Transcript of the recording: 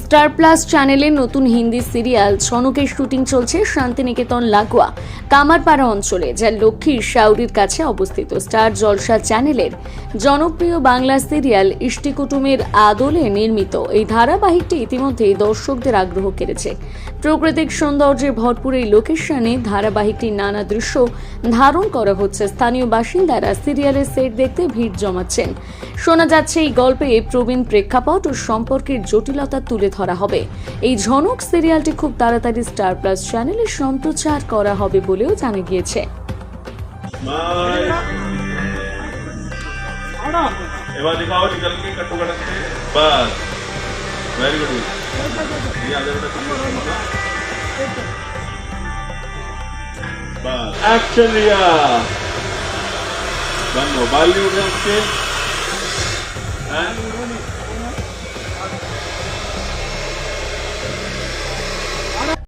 Star plus চ্যানেলে নতুন Hindi serial ছনকের shooting চলছে শান্তিনিকেতন লাগোয়া, কামারপাড়া অঞ্চলে, যা লক্ষ্মীর শাউরির কাছে অবস্থিত। স্টার জলসা চ্যানেলের জনপ্রিয় বাংলা সিরিয়াল ইষ্টি কুটুমের আদলে নির্মিত। এই ধারাবাহিকটি ইতিমধ্যেই দর্শকদের আগ্রহ কেড়েছে। প্রাকৃতিক সৌন্দর্যে ভরপুর এই লোকেশনে ধারাবাহিকটির নানা দৃশ্য ধারণ করা হচ্ছে। স্থানীয় বাসিন্দারা সিরিয়ালের সেট দেখতে ভিড় জমাচ্ছেন। শোনা যাচ্ছে এই গল্পে প্রবীণ প্রেক্ষাপট ও সম্পর্কের জটিলতা তুলে ধরা হবে এই ঝনক সিরিয়ালটি খুব তাড়াতাড়ি স্টার প্লাস চ্যানেলে সম্প্রচার করা হবে বলেও জানা গিয়েছে बाय एबार दिखाओ निकल के कट्टू कटक से बस वेरी गुड ये आगे बेटा बस एक्शन लिया बंद हो बाल नहीं उठ रहे उसके हैं?